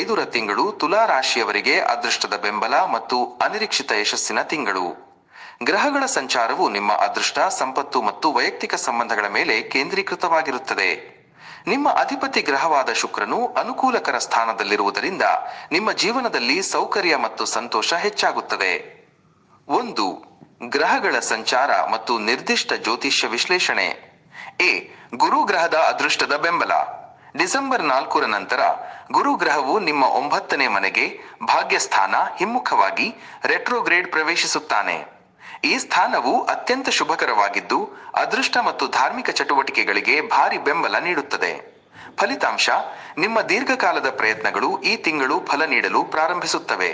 ಐದುರ ತಿಂಗಳು ತುಲಾ ರಾಶಿಯವರಿಗೆ ಅದೃಷ್ಟದ ಬೆಂಬಲ ಮತ್ತು ಅನಿರೀಕ್ಷಿತ ಯಶಸ್ಸಿನ ತಿಂಗಳು. ಗ್ರಹಗಳ ಸಂಚಾರವು ನಿಮ್ಮ ಅದೃಷ್ಟ, ಸಂಪತ್ತು ಮತ್ತು ವೈಯಕ್ತಿಕ ಸಂಬಂಧಗಳ ಮೇಲೆ ಕೇಂದ್ರೀಕೃತವಾಗಿರುತ್ತದೆ. ನಿಮ್ಮ ಅಧಿಪತಿ ಗ್ರಹವಾದ ಶುಕ್ರನು ಅನುಕೂಲಕರ ಸ್ಥಾನದಲ್ಲಿರುವುದರಿಂದ ನಿಮ್ಮ ಜೀವನದಲ್ಲಿ ಸೌಕರ್ಯ ಮತ್ತು ಸಂತೋಷ ಹೆಚ್ಚಾಗುತ್ತದೆ. ಒಂದು, ಗ್ರಹಗಳ ಸಂಚಾರ ಮತ್ತು ನಿರ್ದಿಷ್ಟ ಜ್ಯೋತಿಷ್ಯ ವಿಶ್ಲೇಷಣೆ. ಎ, ಗುರು ಗ್ರಹದ ಅದೃಷ್ಟದ ಬೆಂಬಲ. ಡಿಸೆಂಬರ್ ನಾಲ್ಕರ ನಂತರ ಗುರು ಗ್ರಹವು ನಿಮ್ಮ ಒಂಬತ್ತನೇ ಮನೆಗೆ ಭಾಗ್ಯಸ್ಥಾನ ಹಿಮ್ಮುಖವಾಗಿ ರೆಟ್ರೋಗ್ರೇಡ್ ಪ್ರವೇಶಿಸುತ್ತಾನೆ. ಈ ಸ್ಥಾನವು ಅತ್ಯಂತ ಶುಭಕರವಾಗಿದ್ದು, ಅದೃಷ್ಟ ಮತ್ತು ಧಾರ್ಮಿಕ ಚಟುವಟಿಕೆಗಳಿಗೆ ಭಾರಿ ಬೆಂಬಲ ನೀಡುತ್ತದೆ. ಫಲಿತಾಂಶ, ನಿಮ್ಮ ದೀರ್ಘಕಾಲದ ಪ್ರಯತ್ನಗಳು ಈ ತಿಂಗಳು ಫಲ ನೀಡಲು ಪ್ರಾರಂಭಿಸುತ್ತವೆ.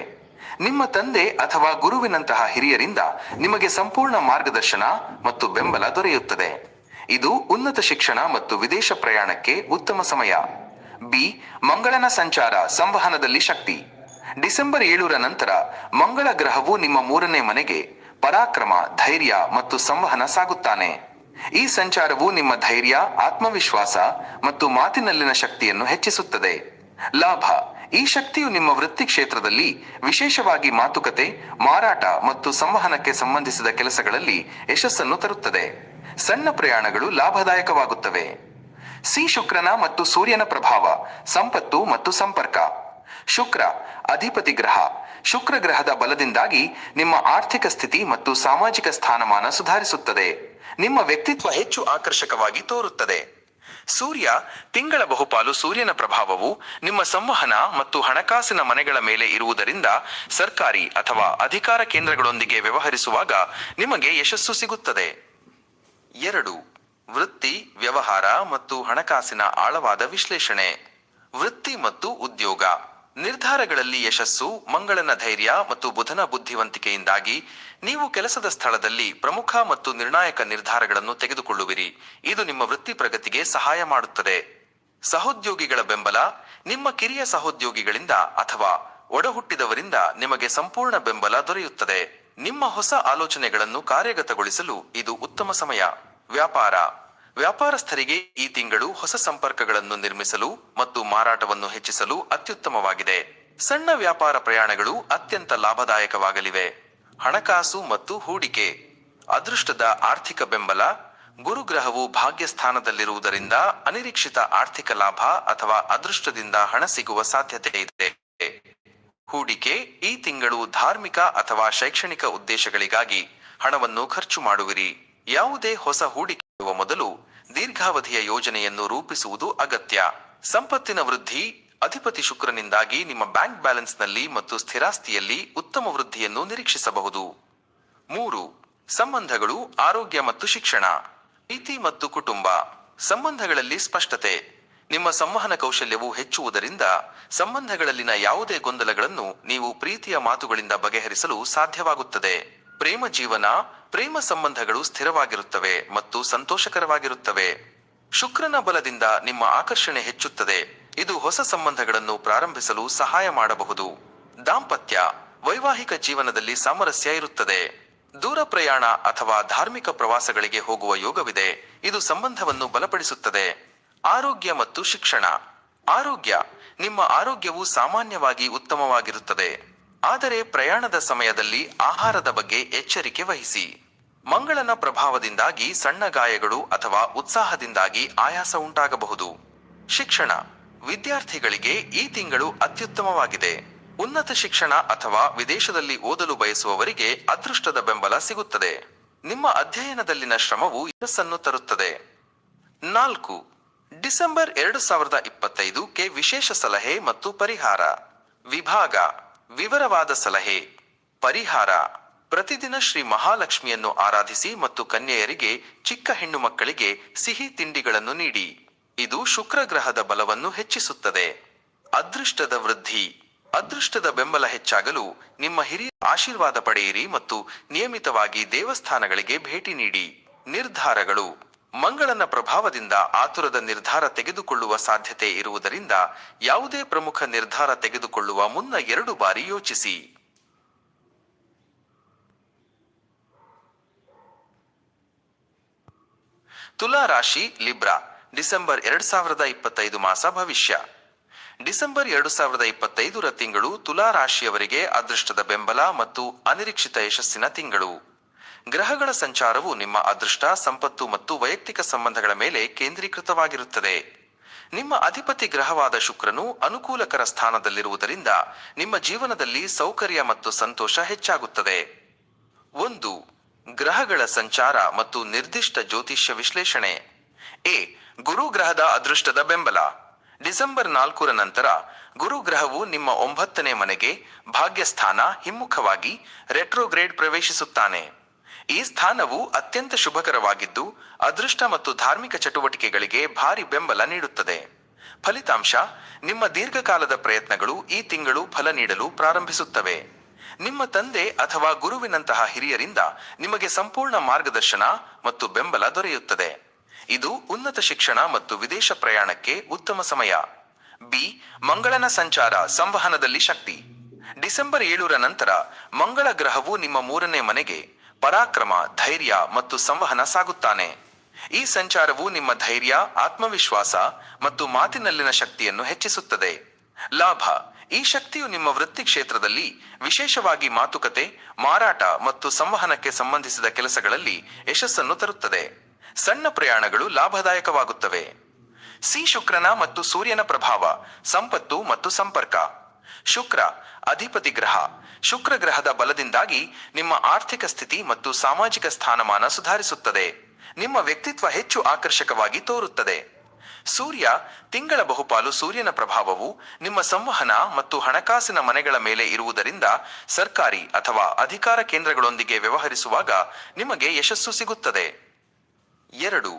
ನಿಮ್ಮ ತಂದೆ ಅಥವಾ ಗುರುವಿನಂತಹ ಹಿರಿಯರಿಂದ ನಿಮಗೆ ಸಂಪೂರ್ಣ ಮಾರ್ಗದರ್ಶನ ಮತ್ತು ಬೆಂಬಲ ದೊರೆಯುತ್ತದೆ. ಇದು ಉನ್ನತ ಶಿಕ್ಷಣ ಮತ್ತು ವಿದೇಶ ಪ್ರಯಾಣಕ್ಕೆ ಉತ್ತಮ ಸಮಯ. ಬಿ, ಮಂಗಳನ ಸಂಚಾರ, ಸಂವಹನದಲ್ಲಿ ಶಕ್ತಿ. ಡಿಸೆಂಬರ್ ಏಳರ ನಂತರ ಮಂಗಳ ಗ್ರಹವು ನಿಮ್ಮ ಮೂರನೇ ಮನೆಗೆ ಪರಾಕ್ರಮ, ಧೈರ್ಯ ಮತ್ತು ಸಂವಹನ ಸಾಗುತ್ತಾನೆ. ಈ ಸಂಚಾರವು ನಿಮ್ಮ ಧೈರ್ಯ, ಆತ್ಮವಿಶ್ವಾಸ ಮತ್ತು ಮಾತಿನಲ್ಲಿನ ಶಕ್ತಿಯನ್ನು ಹೆಚ್ಚಿಸುತ್ತದೆ. ಲಾಭ. ಈ ಶಕ್ತಿಯು ನಿಮ್ಮ ವೃತ್ತಿ ಕ್ಷೇತ್ರದಲ್ಲಿ ವಿಶೇಷವಾಗಿ ಮಾತುಕತೆ, ಮಾರಾಟ ಮತ್ತು ಸಂವಹನಕ್ಕೆ ಸಂಬಂಧಿಸಿದ ಕೆಲಸಗಳಲ್ಲಿ ಯಶಸ್ಸನ್ನು ತರುತ್ತದೆ. ಸಣ್ಣ ಪ್ರಯಾಣಗಳು ಲಾಭದಾಯಕವಾಗುತ್ತವೆ. ಸಿ ಶುಕ್ರನ ಮತ್ತು ಸೂರ್ಯನ ಪ್ರಭಾವ, ಸಂಪತ್ತು ಮತ್ತು ಸಂಪರ್ಕ. ಶುಕ್ರ, ಅಧಿಪತಿ ಗ್ರಹ. ಶುಕ್ರ ಗ್ರಹದ ಬಲದಿಂದಾಗಿ ನಿಮ್ಮ ಆರ್ಥಿಕ ಸ್ಥಿತಿ ಮತ್ತು ಸಾಮಾಜಿಕ ಸ್ಥಾನಮಾನ ಸುಧಾರಿಸುತ್ತದೆ. ನಿಮ್ಮ ವ್ಯಕ್ತಿತ್ವ ಹೆಚ್ಚು ಆಕರ್ಷಕವಾಗಿ ತೋರುತ್ತದೆ. ಸೂರ್ಯ, ತಿಂಗಳ ಬಹುಪಾಲು ಸೂರ್ಯನ ಪ್ರಭಾವವು ನಿಮ್ಮ ಸಂವಹನ ಮತ್ತು ಹಣಕಾಸಿನ ಮನೆಗಳ ಮೇಲೆ ಇರುವುದರಿಂದ ಸರ್ಕಾರಿ ಅಥವಾ ಅಧಿಕಾರ ಕೇಂದ್ರಗಳೊಂದಿಗೆ ವ್ಯವಹರಿಸುವಾಗ ನಿಮಗೆ ಯಶಸ್ಸು ಸಿಗುತ್ತದೆ. ಎರಡು, ವೃತ್ತಿ, ವ್ಯವಹಾರ ಮತ್ತು ಹಣಕಾಸಿನ ಆಳವಾದ ವಿಶ್ಲೇಷಣೆ. ವೃತ್ತಿ ಮತ್ತು ಉದ್ಯೋಗ. ನಿರ್ಧಾರಗಳಲ್ಲಿ ಯಶಸ್ಸು, ಮಂಗಳನ ಧೈರ್ಯ ಮತ್ತು ಬುಧನ ಬುದ್ಧಿವಂತಿಕೆಯಿಂದಾಗಿ ನೀವು ಕೆಲಸದ ಸ್ಥಳದಲ್ಲಿ ಪ್ರಮುಖ ಮತ್ತು ನಿರ್ಣಾಯಕ ನಿರ್ಧಾರಗಳನ್ನು ತೆಗೆದುಕೊಳ್ಳುವಿರಿ. ಇದು ನಿಮ್ಮ ವೃತ್ತಿ ಪ್ರಗತಿಗೆ ಸಹಾಯ ಮಾಡುತ್ತದೆ. ಸಹೋದ್ಯೋಗಿಗಳ ಬೆಂಬಲ. ನಿಮ್ಮ ಕಿರಿಯ ಸಹೋದ್ಯೋಗಿಗಳಿಂದ ಅಥವಾ ಒಡಹುಟ್ಟಿದವರಿಂದ ನಿಮಗೆ ಸಂಪೂರ್ಣ ಬೆಂಬಲ ದೊರೆಯುತ್ತದೆ. ನಿಮ್ಮ ಹೊಸ ಆಲೋಚನೆಗಳನ್ನು ಕಾರ್ಯಗತಗೊಳಿಸಲು ಇದು ಉತ್ತಮ ಸಮಯ. ವ್ಯಾಪಾರ. ವ್ಯಾಪಾರಸ್ಥರಿಗೆ ಈ ತಿಂಗಳು ಹೊಸ ಸಂಪರ್ಕಗಳನ್ನು ನಿರ್ಮಿಸಲು ಮತ್ತು ಮಾರಾಟವನ್ನು ಹೆಚ್ಚಿಸಲು ಅತ್ಯುತ್ತಮವಾಗಿದೆ. ಸಣ್ಣ ವ್ಯಾಪಾರ ಪ್ರಯಾಣಗಳು ಅತ್ಯಂತ ಲಾಭದಾಯಕವಾಗಲಿವೆ. ಹಣಕಾಸು ಮತ್ತು ಹೂಡಿಕೆ. ಅದೃಷ್ಟದ ಆರ್ಥಿಕ ಬೆಂಬಲ, ಗುರುಗ್ರಹವು ಭಾಗ್ಯ ಸ್ಥಾನದಲ್ಲಿರುವುದರಿಂದ ಅನಿರೀಕ್ಷಿತ ಆರ್ಥಿಕ ಲಾಭ ಅಥವಾ ಅದೃಷ್ಟದಿಂದ ಹಣ ಸಿಗುವ ಸಾಧ್ಯತೆ ಇದೆ. ಹೂಡಿಕೆ ಈ ತಿಂಗಳು ಧಾರ್ಮಿಕ ಅಥವಾ ಶೈಕ್ಷಣಿಕ ಉದ್ದೇಶಗಳಿಗಾಗಿ ಹಣವನ್ನು ಖರ್ಚು ಮಾಡುವಿರಿ. ಯಾವುದೇ ಹೊಸ ಹೂಡಿಕೆ ಮೊದಲು ದೀರ್ಘಾವಧಿಯ ಯೋಜನೆಯನ್ನು ರೂಪಿಸುವುದು ಅಗತ್ಯ. ಸಂಪತ್ತಿನ ವೃದ್ಧಿ, ಅಧಿಪತಿ ಶುಕ್ರನಿಂದಾಗಿ ನಿಮ್ಮ ಬ್ಯಾಂಕ್ ಬ್ಯಾಲೆನ್ಸ್ನಲ್ಲಿ ಮತ್ತು ಸ್ಥಿರಾಸ್ತಿಯಲ್ಲಿ ಉತ್ತಮ ವೃದ್ಧಿಯನ್ನು ನಿರೀಕ್ಷಿಸಬಹುದು. ಮೂರು, ಸಂಬಂಧಗಳು ಆರೋಗ್ಯ ಮತ್ತು ಶಿಕ್ಷಣ. ಪ್ರೀತಿ ಮತ್ತು ಕುಟುಂಬ. ಸಂಬಂಧಗಳಲ್ಲಿ ಸ್ಪಷ್ಟತೆ. ನಿಮ್ಮ ಸಂವಹನ ಕೌಶಲ್ಯವು ಹೆಚ್ಚುವುದರಿಂದ ಸಂಬಂಧಗಳಲ್ಲಿನ ಯಾವುದೇ ಗೊಂದಲಗಳನ್ನು ನೀವು ಪ್ರೀತಿಯ ಮಾತುಗಳಿಂದ ಬಗೆಹರಿಸಲು ಸಾಧ್ಯವಾಗುತ್ತದೆ. ಪ್ರೇಮ ಜೀವನ, ಪ್ರೇಮ ಸಂಬಂಧಗಳು ಸ್ಥಿರವಾಗಿರುತ್ತವೆ ಮತ್ತು ಸಂತೋಷಕರವಾಗಿರುತ್ತವೆ. ಶುಕ್ರನ ಬಲದಿಂದ ನಿಮ್ಮ ಆಕರ್ಷಣೆ ಹೆಚ್ಚುತ್ತದೆ. ಇದು ಹೊಸ ಸಂಬಂಧಗಳನ್ನು ಪ್ರಾರಂಭಿಸಲು ಸಹಾಯ ಮಾಡಬಹುದು. ದಾಂಪತ್ಯ, ವೈವಾಹಿಕ ಜೀವನದಲ್ಲಿ ಸಾಮರಸ್ಯ ಇರುತ್ತದೆ. ದೂರ ಪ್ರಯಾಣ ಅಥವಾ ಧಾರ್ಮಿಕ ಪ್ರವಾಸಗಳಿಗೆ ಹೋಗುವ ಯೋಗವಿದೆ. ಇದು ಸಂಬಂಧವನ್ನು ಬಲಪಡಿಸುತ್ತದೆ. ಆರೋಗ್ಯ ಮತ್ತು ಶಿಕ್ಷಣ. ಆರೋಗ್ಯ, ನಿಮ್ಮ ಆರೋಗ್ಯವು ಸಾಮಾನ್ಯವಾಗಿ ಉತ್ತಮವಾಗಿರುತ್ತದೆ. ಆದರೆ ಪ್ರಯಾಣದ ಸಮಯದಲ್ಲಿ ಆಹಾರದ ಬಗ್ಗೆ ಎಚ್ಚರಿಕೆ ವಹಿಸಿ. ಮಂಗಳನ ಪ್ರಭಾವದಿಂದಾಗಿ ಸಣ್ಣ ಗಾಯಗಳು ಅಥವಾ ಉತ್ಸಾಹದಿಂದಾಗಿ ಆಯಾಸ ಉಂಟಾಗಬಹುದು. ಶಿಕ್ಷಣ, ವಿದ್ಯಾರ್ಥಿಗಳಿಗೆ ಈ ತಿಂಗಳು ಅತ್ಯುತ್ತಮವಾಗಿದೆ. ಉನ್ನತ ಶಿಕ್ಷಣ ಅಥವಾ ವಿದೇಶದಲ್ಲಿ ಓದಲು ಬಯಸುವವರಿಗೆ ಅದೃಷ್ಟದ ಬೆಂಬಲ ಸಿಗುತ್ತದೆ. ನಿಮ್ಮ ಅಧ್ಯಯನದಲ್ಲಿನ ಶ್ರಮವು ಯಶಸ್ಸನ್ನು ತರುತ್ತದೆ. ನಾಲ್ಕು ಡಿಸೆಂಬರ್ ಎರಡು ಸಾವಿರದ ಇಪ್ಪತ್ತೈದು ಕೆ ವಿಶೇಷ ಸಲಹೆ ಮತ್ತು ಪರಿಹಾರ. ವಿಭಾಗ, ವಿವರವಾದ ಸಲಹೆ, ಪರಿಹಾರ. ಪ್ರತಿದಿನ ಶ್ರೀ ಮಹಾಲಕ್ಷ್ಮಿಯನ್ನು ಆರಾಧಿಸಿ ಮತ್ತು ಕನ್ಯೆಯರಿಗೆ, ಚಿಕ್ಕ ಹೆಣ್ಣು ಮಕ್ಕಳಿಗೆ ಸಿಹಿ ತಿಂಡಿಗಳನ್ನು ನೀಡಿ. ಇದು ಶುಕ್ರ ಗ್ರಹದ ಬಲವನ್ನು ಹೆಚ್ಚಿಸುತ್ತದೆ. ಅದೃಷ್ಟದ ವೃದ್ಧಿ. ಅದೃಷ್ಟದ ಬೆಂಬಲ ಹೆಚ್ಚಾಗಲು ನಿಮ್ಮ ಹಿರಿಯ ಆಶೀರ್ವಾದ ಪಡೆಯಿರಿ ಮತ್ತು ನಿಯಮಿತವಾಗಿ ದೇವಸ್ಥಾನಗಳಿಗೆ ಭೇಟಿ ನೀಡಿ. ನಿರ್ಧಾರಗಳು. ಮಂಗಳನ ಪ್ರಭಾವದಿಂದ ಆತುರದ ನಿರ್ಧಾರ ತೆಗೆದುಕೊಳ್ಳುವ ಸಾಧ್ಯತೆ ಇರುವುದರಿಂದ ಯಾವುದೇ ಪ್ರಮುಖ ನಿರ್ಧಾರ ತೆಗೆದುಕೊಳ್ಳುವ ಮುನ್ನ ಎರಡು ಬಾರಿ ಯೋಚಿಸಿ. ತುಲಾ ರಾಶಿ, ಲಿಬ್ರಾ, ಡಿಸೆಂಬರ್ ಎರಡ್ ಸಾವಿರದ ಇಪ್ಪತ್ತೈದು ಮಾಸ ಭವಿಷ್ಯ. ಡಿಸೆಂಬರ್ ಎರಡು ಸಾವಿರದ ಇಪ್ಪತ್ತೈದರ ತಿಂಗಳು ತುಲಾ ರಾಶಿಯವರಿಗೆ ಅದೃಷ್ಟದ ಬೆಂಬಲ ಮತ್ತು ಅನಿರೀಕ್ಷಿತ ಯಶಸ್ಸಿನ ತಿಂಗಳು. ಗ್ರಹಗಳ ಸಂಚಾರವು ನಿಮ್ಮ ಅದೃಷ್ಟ, ಸಂಪತ್ತು ಮತ್ತು ವೈಯಕ್ತಿಕ ಸಂಬಂಧಗಳ ಮೇಲೆ ಕೇಂದ್ರೀಕೃತವಾಗಿರುತ್ತದೆ. ನಿಮ್ಮ ಅಧಿಪತಿ ಗ್ರಹವಾದ ಶುಕ್ರನು ಅನುಕೂಲಕರ ಸ್ಥಾನದಲ್ಲಿರುವುದರಿಂದ ನಿಮ್ಮ ಜೀವನದಲ್ಲಿ ಸೌಕರ್ಯ ಮತ್ತು ಸಂತೋಷ ಹೆಚ್ಚಾಗುತ್ತದೆ. ಒಂದು, ಗ್ರಹಗಳ ಸಂಚಾರ ಮತ್ತು ನಿರ್ದಿಷ್ಟ ಜ್ಯೋತಿಷ್ಯ ವಿಶ್ಲೇಷಣೆ. ಎ ಗುರು ಗ್ರಹದ ಅದೃಷ್ಟದ ಬೆಂಬಲ. ಡಿಸೆಂಬರ್ ನಾಲ್ಕರ ನಂತರ ಗುರು ಗ್ರಹವು ನಿಮ್ಮ ಒಂಬತ್ತನೇ ಮನೆಗೆ ಭಾಗ್ಯಸ್ಥಾನ ಹಿಮ್ಮುಖವಾಗಿ ರೆಟ್ರೋಗ್ರೇಡ್ ಪ್ರವೇಶಿಸುತ್ತಾನೆ. ಈ ಸ್ಥಾನವು ಅತ್ಯಂತ ಶುಭಕರವಾಗಿದ್ದು, ಅದೃಷ್ಟ ಮತ್ತು ಧಾರ್ಮಿಕ ಚಟುವಟಿಕೆಗಳಿಗೆ ಭಾರಿ ಬೆಂಬಲ ನೀಡುತ್ತದೆ. ಫಲಿತಾಂಶ, ನಿಮ್ಮ ದೀರ್ಘಕಾಲದ ಪ್ರಯತ್ನಗಳು ಈ ತಿಂಗಳು ಫಲ ನೀಡಲು ಪ್ರಾರಂಭಿಸುತ್ತವೆ. ನಿಮ್ಮ ತಂದೆ ಅಥವಾ ಗುರುವಿನಂತಹ ಹಿರಿಯರಿಂದ ನಿಮಗೆ ಸಂಪೂರ್ಣ ಮಾರ್ಗದರ್ಶನ ಮತ್ತು ಬೆಂಬಲ ದೊರೆಯುತ್ತದೆ. ಇದು ಉನ್ನತ ಶಿಕ್ಷಣ ಮತ್ತು ವಿದೇಶ ಪ್ರಯಾಣಕ್ಕೆ ಉತ್ತಮ ಸಮಯ. ಬಿ, ಮಂಗಳನ ಸಂಚಾರ, ಸಂವಹನದಲ್ಲಿ ಶಕ್ತಿ. ಡಿಸೆಂಬರ್ ಏಳರ ನಂತರ ಮಂಗಳ ಗ್ರಹವು ನಿಮ್ಮ ಮೂರನೇ ಮನೆಗೆ ಪರಾಕ್ರಮ, ಧೈರ್ಯ ಮತ್ತು ಸಂವಹನ ಸಾಗುತ್ತಾನೆ. ಈ ಸಂಚಾರವು ನಿಮ್ಮ ಧೈರ್ಯ, ಆತ್ಮವಿಶ್ವಾಸ ಮತ್ತು ಮಾತಿನಲ್ಲಿನ ಶಕ್ತಿಯನ್ನು ಹೆಚ್ಚಿಸುತ್ತದೆ. ಲಾಭ, ಈ ಶಕ್ತಿಯು ನಿಮ್ಮ ವೃತ್ತಿ ಕ್ಷೇತ್ರದಲ್ಲಿ ವಿಶೇಷವಾಗಿ ಮಾತುಕತೆ, ಮಾರಾಟ ಮತ್ತು ಸಂವಹನಕ್ಕೆ ಸಂಬಂಧಿಸಿದ ಕೆಲಸಗಳಲ್ಲಿ ಯಶಸ್ಸನ್ನು ತರುತ್ತದೆ. ಸಣ್ಣ ಪ್ರಯಾಣಗಳು ಲಾಭದಾಯಕವಾಗುತ್ತವೆ. ಸಿ ಶುಕ್ರನ ಮತ್ತು ಸೂರ್ಯನ ಪ್ರಭಾವ, ಸಂಪತ್ತು ಮತ್ತು ಸಂಪರ್ಕ. ಶುಕ್ರ, ಅಧಿಪತಿ ಗ್ರಹ. ಶುಕ್ರ ಗ್ರಹದ ಬಲದಿಂದಾಗಿ ನಿಮ್ಮ ಆರ್ಥಿಕ ಸ್ಥಿತಿ ಮತ್ತು ಸಾಮಾಜಿಕ ಸ್ಥಾನಮಾನ ಸುಧಾರಿಸುತ್ತದೆ. ನಿಮ್ಮ ವ್ಯಕ್ತಿತ್ವ ಹೆಚ್ಚು ಆಕರ್ಷಕವಾಗಿ ತೋರುತ್ತದೆ. ಸೂರ್ಯ, ತಿಂಗಳ ಬಹುಪಾಲು ಸೂರ್ಯನ ಪ್ರಭಾವವು ನಿಮ್ಮ ಸಂವಹನ ಮತ್ತು ಹಣಕಾಸಿನ ಮನೆಗಳ ಮೇಲೆ ಇರುವುದರಿಂದ ಸರ್ಕಾರಿ ಅಥವಾ ಅಧಿಕಾರ ಕೇಂದ್ರಗಳೊಂದಿಗೆ ವ್ಯವಹರಿಸುವಾಗ ನಿಮಗೆ ಯಶಸ್ಸು ಸಿಗುತ್ತದೆ. ಎರಡು,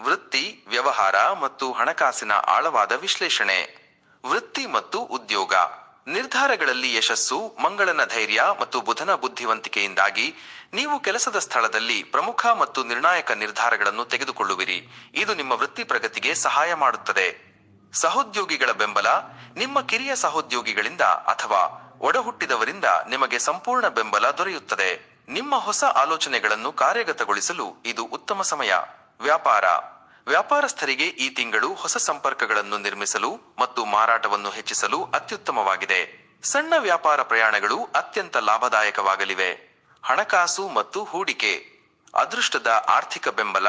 ವೃತ್ತಿ, ವ್ಯವಹಾರ ಮತ್ತು ಹಣಕಾಸಿನ ಆಳವಾದ ವಿಶ್ಲೇಷಣೆ. ವೃತ್ತಿ ಮತ್ತು ಉದ್ಯೋಗ. ನಿರ್ಧಾರಗಳಲ್ಲಿ ಯಶಸ್ಸು, ಮಂಗಳನ ಧೈರ್ಯ ಮತ್ತು ಬುಧನ ಬುದ್ಧಿವಂತಿಕೆಯಿಂದಾಗಿ ನೀವು ಕೆಲಸದ ಸ್ಥಳದಲ್ಲಿ ಪ್ರಮುಖ ಮತ್ತು ನಿರ್ಣಾಯಕ ನಿರ್ಧಾರಗಳನ್ನು ತೆಗೆದುಕೊಳ್ಳುವಿರಿ. ಇದು ನಿಮ್ಮ ವೃತ್ತಿ ಪ್ರಗತಿಗೆ ಸಹಾಯ ಮಾಡುತ್ತದೆ. ಸಹೋದ್ಯೋಗಿಗಳ ಬೆಂಬಲ, ನಿಮ್ಮ ಕಿರಿಯ ಸಹೋದ್ಯೋಗಿಗಳಿಂದ ಅಥವಾ ಒಡಹುಟ್ಟಿದವರಿಂದ ನಿಮಗೆ ಸಂಪೂರ್ಣ ಬೆಂಬಲ ದೊರೆಯುತ್ತದೆ. ನಿಮ್ಮ ಹೊಸ ಆಲೋಚನೆಗಳನ್ನು ಕಾರ್ಯಗತಗೊಳಿಸಲು ಇದು ಉತ್ತಮ ಸಮಯ. ವ್ಯಾಪಾರ. ವ್ಯಾಪಾರಸ್ಥರಿಗೆ ಈ ತಿಂಗಳು ಹೊಸ ಸಂಪರ್ಕಗಳನ್ನು ನಿರ್ಮಿಸಲು ಮತ್ತು ಮಾರಾಟವನ್ನು ಹೆಚ್ಚಿಸಲು ಅತ್ಯುತ್ತಮವಾಗಿದೆ. ಸಣ್ಣ ವ್ಯಾಪಾರ ಪ್ರಯಾಣಗಳು ಅತ್ಯಂತ ಲಾಭದಾಯಕವಾಗಲಿವೆ. ಹಣಕಾಸು ಮತ್ತು ಹೂಡಿಕೆ. ಅದೃಷ್ಟದ ಆರ್ಥಿಕ ಬೆಂಬಲ,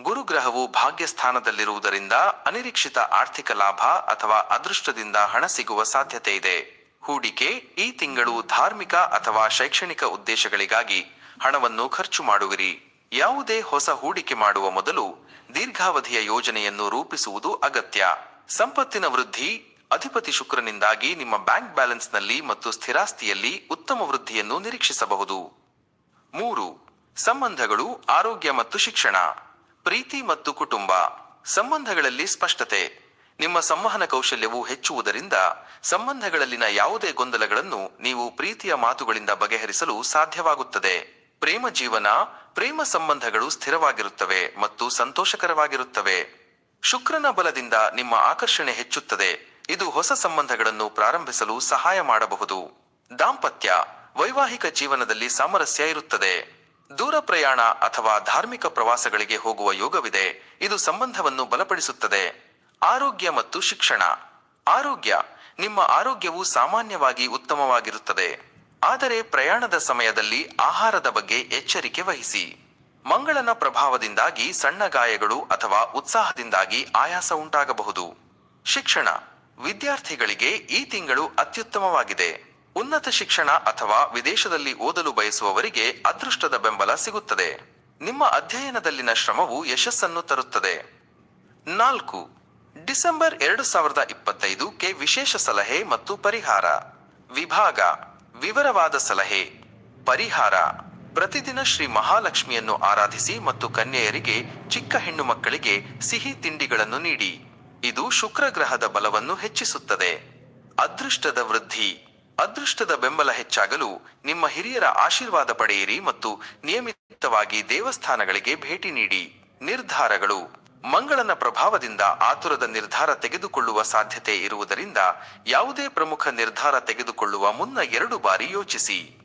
ಗುರುಗ್ರಹವು ಭಾಗ್ಯಸ್ಥಾನದಲ್ಲಿರುವುದರಿಂದ ಅನಿರೀಕ್ಷಿತ ಆರ್ಥಿಕ ಲಾಭ ಅಥವಾ ಅದೃಷ್ಟದಿಂದ ಹಣ ಸಿಗುವ ಸಾಧ್ಯತೆ ಇದೆ. ಹೂಡಿಕೆ ಈ ತಿಂಗಳು ಧಾರ್ಮಿಕ ಅಥವಾ ಶೈಕ್ಷಣಿಕ ಉದ್ದೇಶಗಳಿಗಾಗಿ ಹಣವನ್ನು ಖರ್ಚು ಮಾಡುವಿರಿ. ಯಾವುದೇ ಹೊಸ ಹೂಡಿಕೆ ಮಾಡುವ ಮೊದಲು ದೀರ್ಘಾವಧಿಯ ಯೋಜನೆಯನ್ನು ರೂಪಿಸುವುದು ಅಗತ್ಯ. ಸಂಪತ್ತಿನ ವೃದ್ಧಿ, ಅಧಿಪತಿ ಶುಕ್ರನಿಂದಾಗಿ ನಿಮ್ಮ ಬ್ಯಾಂಕ್ ಬ್ಯಾಲೆನ್ಸ್ನಲ್ಲಿ ಮತ್ತು ಸ್ಥಿರಾಸ್ತಿಯಲ್ಲಿ ಉತ್ತಮ ವೃದ್ಧಿಯನ್ನು ನಿರೀಕ್ಷಿಸಬಹುದು. ಮೂರು, ಸಂಬಂಧಗಳು, ಆರೋಗ್ಯ ಮತ್ತು ಶಿಕ್ಷಣ. ಪ್ರೀತಿ ಮತ್ತು ಕುಟುಂಬ. ಸಂಬಂಧಗಳಲ್ಲಿ ಸ್ಪಷ್ಟತೆ. ನಿಮ್ಮ ಸಂವಹನ ಕೌಶಲ್ಯವು ಹೆಚ್ಚುವುದರಿಂದ ಸಂಬಂಧಗಳಲ್ಲಿನ ಯಾವುದೇ ಗೊಂದಲಗಳನ್ನು ನೀವು ಪ್ರೀತಿಯ ಮಾತುಗಳಿಂದ ಬಗೆಹರಿಸಲು ಸಾಧ್ಯವಾಗುತ್ತದೆ. ಪ್ರೇಮ ಜೀವನ ಪ್ರೇಮ ಸಂಬಂಧಗಳು ಸ್ಥಿರವಾಗಿರುತ್ತವೆ ಮತ್ತು ಸಂತೋಷಕರವಾಗಿರುತ್ತವೆ. ಶುಕ್ರನ ಬಲದಿಂದ ನಿಮ್ಮ ಆಕರ್ಷಣೆ ಹೆಚ್ಚುತ್ತದೆ. ಇದು ಹೊಸ ಸಂಬಂಧಗಳನ್ನು ಪ್ರಾರಂಭಿಸಲು ಸಹಾಯ ಮಾಡಬಹುದು. ದಾಂಪತ್ಯ, ವೈವಾಹಿಕ ಜೀವನದಲ್ಲಿ ಸಾಮರಸ್ಯ ಇರುತ್ತದೆ. ದೂರ ಪ್ರಯಾಣ ಅಥವಾ ಧಾರ್ಮಿಕ ಪ್ರವಾಸಗಳಿಗೆ ಹೋಗುವ ಯೋಗವಿದೆ. ಇದು ಸಂಬಂಧವನ್ನು ಬಲಪಡಿಸುತ್ತದೆ. ಆರೋಗ್ಯ ಮತ್ತು ಶಿಕ್ಷಣ. ಆರೋಗ್ಯ, ನಿಮ್ಮ ಆರೋಗ್ಯವು ಸಾಮಾನ್ಯವಾಗಿ ಉತ್ತಮವಾಗಿರುತ್ತದೆ. ಆದರೆ ಪ್ರಯಾಣದ ಸಮಯದಲ್ಲಿ ಆಹಾರದ ಬಗ್ಗೆ ಎಚ್ಚರಿಕೆ ವಹಿಸಿ. ಮಂಗಳನ ಪ್ರಭಾವದಿಂದಾಗಿ ಸಣ್ಣ ಗಾಯಗಳು ಅಥವಾ ಉತ್ಸಾಹದಿಂದಾಗಿ ಆಯಾಸ ಉಂಟಾಗಬಹುದು. ಶಿಕ್ಷಣ. ವಿದ್ಯಾರ್ಥಿಗಳಿಗೆ ಈ ತಿಂಗಳು ಅತ್ಯುತ್ತಮವಾಗಿದೆ. ಉನ್ನತ ಶಿಕ್ಷಣ ಅಥವಾ ವಿದೇಶದಲ್ಲಿ ಓದಲು ಬಯಸುವವರಿಗೆ ಅದೃಷ್ಟದ ಬೆಂಬಲ ಸಿಗುತ್ತದೆ. ನಿಮ್ಮ ಅಧ್ಯಯನದಲ್ಲಿನ ಶ್ರಮವು ಯಶಸ್ಸನ್ನು ತರುತ್ತದೆ. ನಾಲ್ಕು. ಡಿಸೆಂಬರ್ ಎರಡು ಸಾವಿರದ ಇಪ್ಪತ್ತೈದು ಕೆ ವಿಶೇಷ ಸಲಹೆ ಮತ್ತು ಪರಿಹಾರ. ವಿಭಾಗ. ವಿವರವಾದ ಸಲಹೆ, ಪರಿಹಾರ. ಪ್ರತಿದಿನ ಶ್ರೀ ಮಹಾಲಕ್ಷ್ಮಿಯನ್ನು ಆರಾಧಿಸಿ ಮತ್ತು ಕನ್ಯೆಯರಿಗೆ, ಚಿಕ್ಕ ಹೆಣ್ಣು ಮಕ್ಕಳಿಗೆ ಸಿಹಿ ತಿಂಡಿಗಳನ್ನು ನೀಡಿ. ಇದು ಶುಕ್ರ ಗ್ರಹದ ಬಲವನ್ನು ಹೆಚ್ಚಿಸುತ್ತದೆ. ಅದೃಷ್ಟದ ವೃದ್ಧಿ. ಅದೃಷ್ಟದ ಬೆಂಬಲ ಹೆಚ್ಚಾಗಲು ನಿಮ್ಮ ಹಿರಿಯರ ಆಶೀರ್ವಾದ ಪಡೆಯಿರಿ ಮತ್ತು ನಿಯಮಿತವಾಗಿ ದೇವಸ್ಥಾನಗಳಿಗೆ ಭೇಟಿ ನೀಡಿ. ನಿರ್ಧಾರಗಳು. ಮಂಗಳನ ಪ್ರಭಾವದಿಂದ ಆತುರದ ನಿರ್ಧಾರ ತೆಗೆದುಕೊಳ್ಳುವ ಸಾಧ್ಯತೆ ಇರುವುದರಿಂದ ಯಾವುದೇ ಪ್ರಮುಖ ನಿರ್ಧಾರ ತೆಗೆದುಕೊಳ್ಳುವ ಮುನ್ನ ಎರಡು ಬಾರಿ ಯೋಚಿಸಿ.